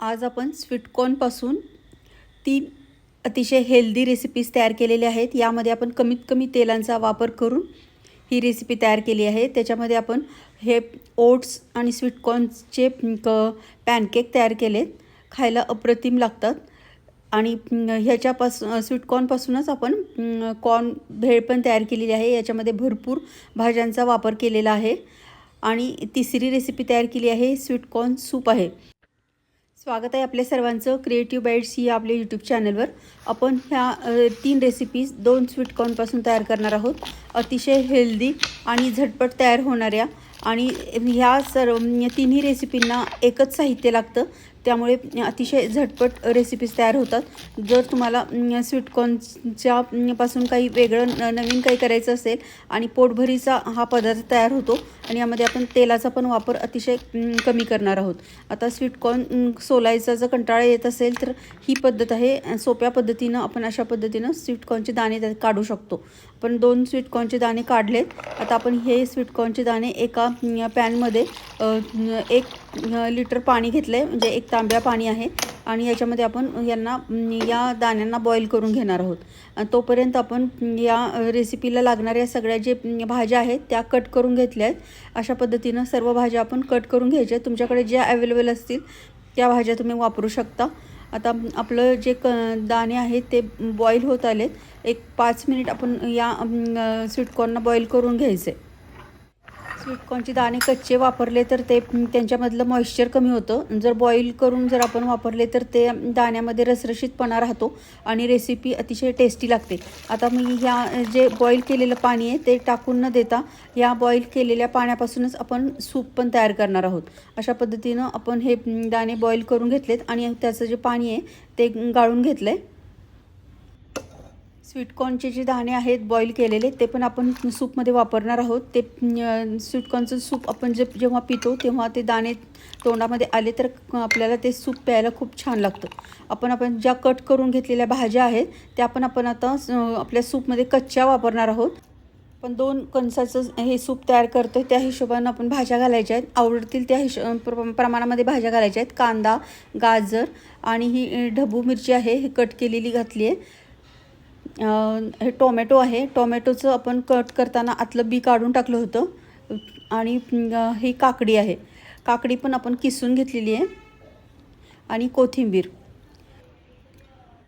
आज आपण स्वीटकॉर्नपासून तीन अतिशय हेल्दी रेसिपीज तयार केलेल्या आहेत. यामध्ये आपण कमीत कमी तेलांचा वापर करून ही रेसिपी तयार केली आहे. त्याच्यामध्ये आपण हे ओट्स आणि स्वीटकॉर्नचे क पॅनकेक तयार केलेत. खायला अप्रतिम लागतात. आणि ह्याच्यापासून स्वीटकॉर्नपासूनच आपण कॉर्न भेळ पण तयार केलेली आहे. याच्यामध्ये भरपूर भाज्यांचा वापर केलेला आहे. आणि तिसरी रेसिपी तयार केली आहे स्वीटकॉर्न सूप आहे. स्वागत आहे आपल्या सर्वांचं. क्रिएटिव्ह बाईट्स ही आपल्या यूट्यूब चॅनलवर आपण ह्या तीन रेसिपीज दोन स्वीटकॉर्नपासून तयार करणार आहोत. अतिशय हेल्दी आणि झटपट तयार होणाऱ्या आणि ह्या सर्व म्हणजे तिन्ही रेसिपींना एकच साहित्य लागतं. त्यामुळे अतिशय झटपट रेसिपीज तयार होतात. जर तुम्हाला म्हणजे स्वीटकॉर्नच्या म्हणजे पासून काही वेगळं न नवीन काही करायचं असेल आणि पोटभरीचा हा पदार्थ तयार होतो आणि यामध्ये आपण तेलाचा पण वापर अतिशय कमी करणार आहोत. आता स्वीटकॉर्न सोलायचा जर कंटाळा येत असेल तर ही पद्धत आहे. सोप्या पद्धतीनं आपण अशा पद्धतीनं स्वीटकॉर्नचे दाणे काढू शकतो. आपण दोन स्वीटकॉर्नचे दाणे काढलेत. आता आपण हे स्वीटकॉर्नचे दाणे एका पॅनमध्ये एक लिटर पाणी घेतलं आहे म्हणजे एक तांब्या पाणी आहे. आणि याच्यामध्ये आपण यांना या दाण्यांना बॉईल करून घेणार आहोत. तोपर्यंत आपण या रेसिपीला लागणाऱ्या सगळ्या जे भाज्या आहेत त्या कट करून घेतल्या आहेत. अशा पद्धतीनं सर्व भाज्या आपण कट करून घ्यायच्या तुमच्याकडे ज्या अवेलेबल असतील त्या भाज्या तुम्ही वापरू शकता. आता आपलं जे क दाणे आहेत ते बॉईल होत आलेत. एक पाच मिनिट आपण या स्वीटकॉर्नना बॉईल करून घ्यायचे. स्वीटकॉर्नचे दाणे कच्चे वापरले तर ते त्यांच्यामधलं मॉइश्चर कमी होतं. जर बॉईल करून जर आपण वापरले तर ते दाण्यामध्ये रसरशीतपणा राहतो आणि रेसिपी अतिशय टेस्टी लागते. आता मी ह्या जे बॉईल केलेलं पाणी आहे ते टाकून न देता या बॉईल केलेल्या पाण्यापासूनच आपण सूप पण तयार करणार आहोत. अशा पद्धतीनं आपण हे दाणे बॉईल करून घेतलेत आणि त्याचं जे पाणी आहे ते गाळून घेतलं आहे स्वीटकॉर्नचे जे दाणे आहेत बॉईल केलेले ते पण आपण सूपमध्ये वापरणार आहोत. ते स्वीटकॉर्नचं सूप आपण जे जेव्हा पितो तेव्हा ते दाणे तोंडामध्ये आले तर आपल्याला ते सूप प्यायला खूप छान लागतं. आपण आपण ज्या कट करून घेतलेल्या भाज्या आहेत त्या पण आपण आता आपल्या सूपमध्ये कच्च्या वापरणार आहोत. पण दोन कणसाचं हे सूप तयार करतो आहे त्या हिशोबानं आपण भाज्या घालायच्या आहेत. आवडतील त्या हिशो प्र प्रमाणामध्ये भाज्या घालायच्या आहेत. कांदा गाजर आणि ही ढबू मिरची आहे ही कट केलेली घातली आहे. हे टोमॅटो आहे. टोमॅटोचं आपण कट करताना आतलं बी काढून टाकलं होतं. आणि ही काकडी आहे. काकडी पण आपण किसून घेतलेली आहे. आणि कोथिंबीर.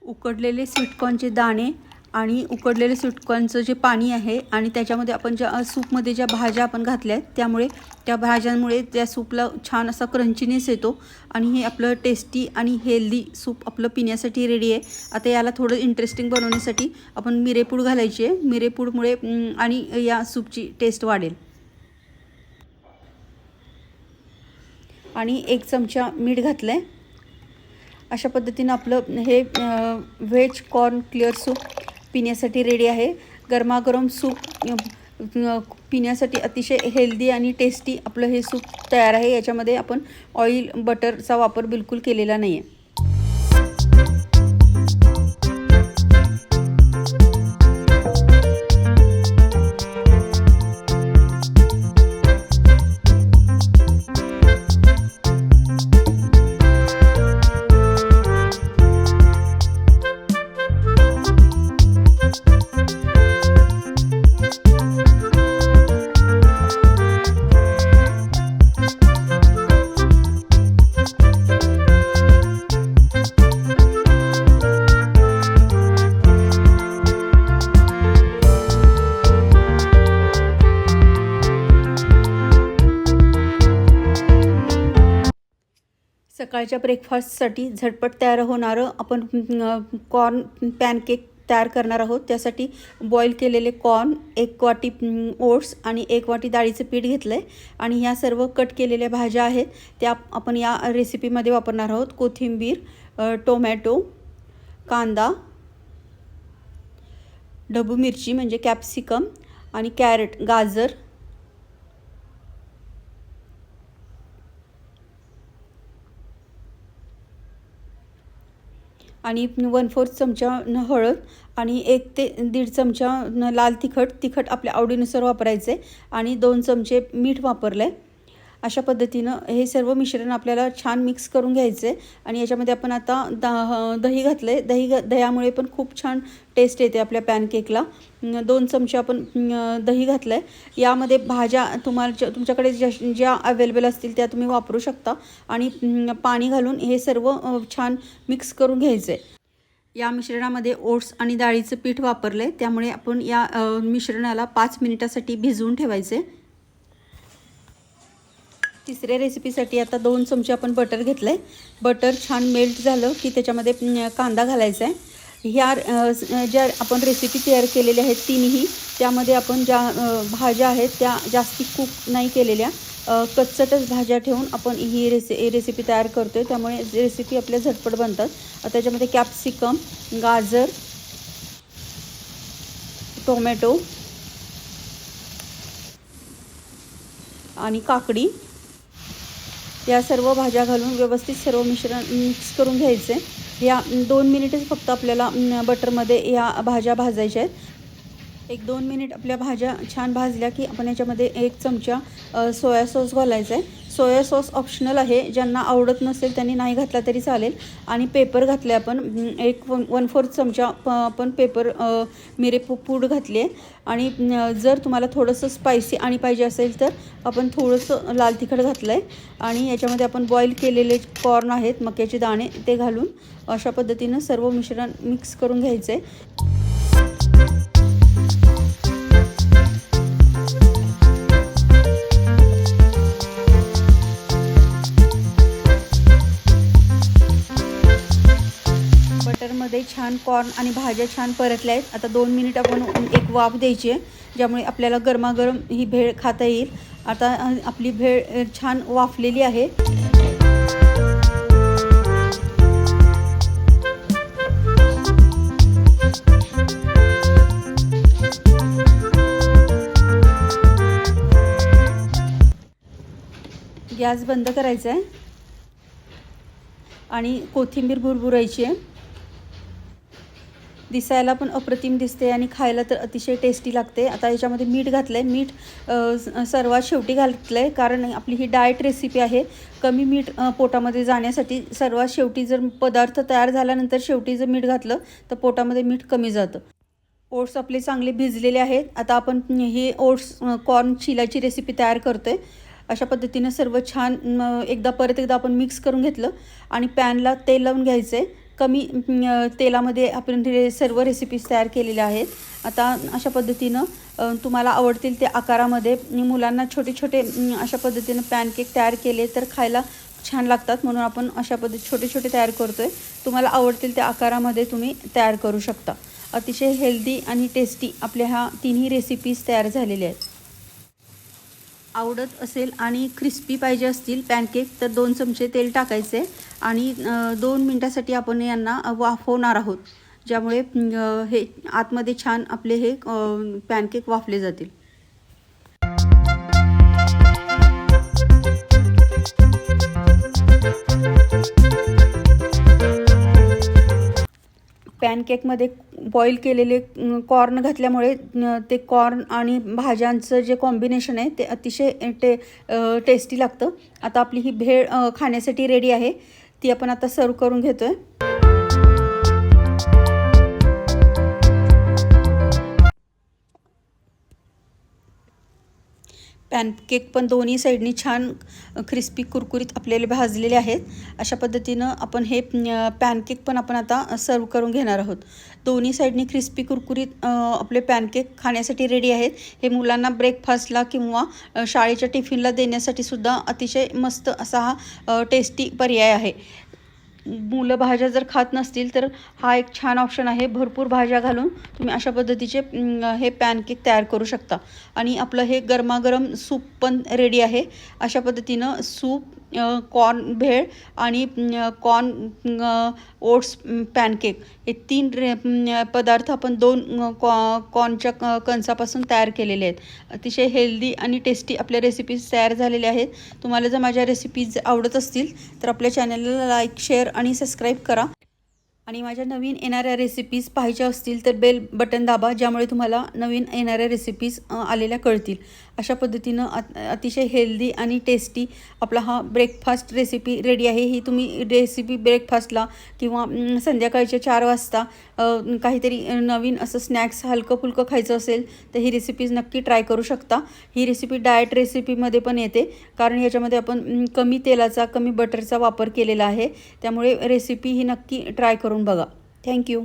उकडलेले स्वीटकॉर्नचे दाणे आणि उकडलेले सुटकांचं जे पाणी आहे आणि त्याच्यामध्ये आपण ज्या सूपमध्ये ज्या भाज्या आपण घातल्या आहेत त्यामुळे त्या भाज्यांमुळे त्या सूपला छान असा क्रंचीनेस येतो. आणि हे आपलं टेस्टी आणि हेल्दी सूप आपलं पिण्यासाठी रेडी आहे. आता याला थोडं इंटरेस्टिंग बनवण्यासाठी आपण मिरेपूड घालायची आहे. मिरेपूडमुळे आणि या सूपची टेस्ट वाढेल. आणि एक चमचा मीठ घातलं आहे अशा पद्धतीनं आपलं हे व्हेज कॉर्न क्लिअर सूप पिण्यासाठी रेडी आहे. गरमागरम सूप पिण्यासाठी अतिशय हेल्दी आणि टेस्टी आपलं हे सूप तयार आहे. याच्यामध्ये आपण ऑइल बटरचा वापर बिलकुल केलेला नाही आहे सकाळच्या ब्रेकफास्टसाठी झटपट तयार होणारं आपण कॉर्न पॅनकेक तयार करणार आहोत. त्यासाठी बॉईल केलेले कॉर्न एक वाटी ओट्स आणि एक वाटी डाळीचं पीठ घेतलं आहे आणि ह्या सर्व कट केलेल्या भाज्या आहेत. त्या आपण या रेसिपीमध्ये वापरणार आहोत. कोथिंबीर टोमॅटो कांदा ढबू मिरची म्हणजे कॅप्सिकम आणि कॅरेट गाजर आणि वन फोर्थ चमचा न हळद आणि एक ते दीड चमचा न लाल तिखट तिखट आपल्या आवडीनुसार वापरायचे. आणि दोन चमचे मीठ वापरलं आहे अशा पद्धतीनं हे सर्व मिश्रण आपल्याला छान मिक्स करून घ्यायचं आहे आणि याच्यामध्ये आपण आता द दही घातलं आहे दही घ दह्यामुळे पण खूप छान टेस्ट येते आपल्या पॅनकेकला दोन चमचे आपण दही घातलं आहे यामध्ये भाज्या तुम्हाला तुमच्याकडे ज्या ज्या अवेलेबल असतील त्या तुम्ही वापरू शकता. आणि पाणी घालून हे सर्व छान मिक्स करून घ्यायचं. आहे या मिश्रणामध्ये ओट्स आणि डाळीचं पीठ वापरलं आहे त्यामुळे आपण या मिश्रणाला पाच मिनिटासाठी भिजवून ठेवायचे. तिसऱ्या रेसिपीसाठी आता दोन चमचे आपण बटर घेतलं आहे बटर छान मेल्ट झालं की त्याच्यामध्ये कांदा घालायचा आहे. ह्या ज्या आपण रेसिपी तयार केलेल्या आहेत तिन्ही त्यामध्ये आपण ज्या भाज्या आहेत त्या जास्ती कुक नाही केलेल्या. कच्चटच भाज्या ठेवून आपण ही रेसि रेसिपी तयार करतो आहे त्यामुळे रेसिपी आपल्या झटपट बनतात. त्याच्यामध्ये कॅप्सिकम गाजर टोमॅटो आणि काकडी. या सर्व भाज्या घालून व्यवस्थित सर्व मिश्रण मिक्स करून घ्यायचे. या दोन मिनिटेच फक्त आपल्याला बटरमध्ये या भाज्या भाजायच्या आहेत. एक दोन मिनिट आपल्या भाज्या छान भाजल्या की आपण याच्यामध्ये एक चमचा सोया सॉस घालायचा आहे सोया सॉस ऑप्शनल आहे. ज्यांना आवडत नसेल त्यांनी नाही घातला तरी चालेल. आणि पेपर घातले आपण. एक वन वन फोर्थ चमचा आपण पेपर मिरे पूड घातली आहे आणि जर तुम्हाला थोडंसं स्पायसी आणि पाहिजे असेल तर आपण थोडंसं लाल तिखट घातलं आहे आणि याच्यामध्ये आपण बॉईल केलेले कॉर्न आहेत मक्याचे दाणे ते घालून अशा पद्धतीनं सर्व मिश्रण मिक्स करून घ्यायचं आहे छान कॉर्न आणि भाज्या छान परतल्या आहेत. आता दोन मिनिट आपण एक वाफ द्यायची आहे ज्यामुळे आपल्याला गरमागरम ही भेळ खाता येईल. आता आपली भेळ छान वाफलेली आहे. गॅस बंद करायचा आहे. आणि कोथिंबीर भुरभुरायची आहे. दिसायला पण अप्रतिम दिसते आणि खायला तर अतिशय टेस्टी लागते. आता याच्यामध्ये मीठ घातलं आहे मीठ सर्वात शेवटी घातलं आहे कारण आपली ही डाएट रेसिपी आहे. कमी मीठ पोटामध्ये जाण्यासाठी सर्वात शेवटी जर पदार्थ तयार झाल्यानंतर शेवटी जर मीठ घातलं तर पोटामध्ये मीठ कमी जातं. ओट्स आपले चांगले भिजलेले आहेत. आता आपण ही ओट्स कॉर्न चिलाची रेसिपी तयार करतो आहे अशा पद्धतीनं सर्व छान एकदा परत एकदा आपण मिक्स करून घेतलं आणि पॅनला तेल लावून घ्यायचं आहे कमी तेलामध्ये आपण रे सर्व रेसिपीज तयार केलेल्या आहेत. आता अशा पद्धतीनं तुम्हाला आवडतील त्या आकारामध्ये मुलांना छोटे छोटे अशा पद्धतीनं पॅनकेक तयार केले तर खायला छान लागतात. म्हणून आपण अशा पद्धती छोटे छोटे तयार करतो आहे तुम्हाला आवडतील त्या आकारामध्ये तुम्ही तयार करू शकता. अतिशय हेल्दी आणि टेस्टी आपल्या ह्या तिन्ही रेसिपीज तयार झालेल्या आहेत. आवडत असेल आणि क्रिस्पी पाहिजे असतील पॅनकेक तर दोन चमचे तेल टाकायचे आणि दोन मिनटासाठी आपण यांना वाफवणार आहोत. ज्यामुळे हे आतमध्ये छान आपले हे पॅनकेक वाफले जातील. पॅनकेकमध्ये बॉईल केलेले कॉर्न घातल्यामुळे ते कॉर्न आणि भाज्यांचं जे कॉम्बिनेशन आहे ते अतिशय टे टेस्टी लागतं. आता आपली ही भेळ खाण्यासाठी रेडी आहे. ती आपण आता सर्व करून घेतो आहे पॅनकेक पण दोन्ही साईडनी छान क्रिस्पी कुरकुरीत आपल्याला भाजलेले आहेत. अशा पद्धतीनं आपण हे पॅनकेक पण आपण आता सर्व करून घेणार आहोत. दोन्ही साईडनी क्रिस्पी कुरकुरीत आपले पॅनकेक खाण्यासाठी रेडी आहेत. हे मुलांना ब्रेकफास्टला किंवा शाळेच्या टिफिनला देण्यासाठी सुद्धा अतिशय मस्त असा हा टेस्टी पर्याय आहे. मुलं भाज्या जर खात नसतील तर हा एक छान ऑप्शन आहे. भरपूर भाज्या घालून तुम्ही अशा पद्धतीचे हे पॅनकेक तयार करू शकता. आणि आपलं हे गरमागरम सूप पण रेडी आहे. अशा पद्धतीनं सूप कॉर्न भेळ आणि कॉर्न ओट्स पॅनकेक. हे तीन रे पदार्थ आपण दोन कॉ कॉर्नच्या कणसापासून तयार केलेले आहेत. अतिशय हेल्दी आणि टेस्टी आपल्या रेसिपीज तयार झालेल्या आहेत. तुम्हाला जर माझ्या रेसिपीज आवडत असतील तर आपल्या चॅनलला लाईक शेअर आणि सबस्क्राईब करा. आणि माझ्या नवीन येणाऱ्या रेसिपीज पाहिजे असतील तर बेल बटन दाबा ज्यामुळे तुम्हाला नवीन येणाऱ्या रेसिपीज आलेल्या कळतील. अशा पद्धतीनं अत अतिशय हेल्दी आणि टेस्टी आपला हा ब्रेकफास्ट रेसिपी रेडी आहे. ही तुम्ही रेसिपी ब्रेकफास्टला किंवा संध्याकाळच्या चार वाजता काहीतरी नवीन असं स्नॅक्स हलकं फुलकं खायचं असेल तर ही रेसिपीज नक्की ट्राय करू शकता. ही रेसिपी डाएट रेसिपीमध्ये पण येते. कारण याच्यामध्ये आपण कमी तेलाचा कमी बटरचा वापर केलेला आहे. त्यामुळे रेसिपी ही नक्की ट्राय करून बघा. थँक्यू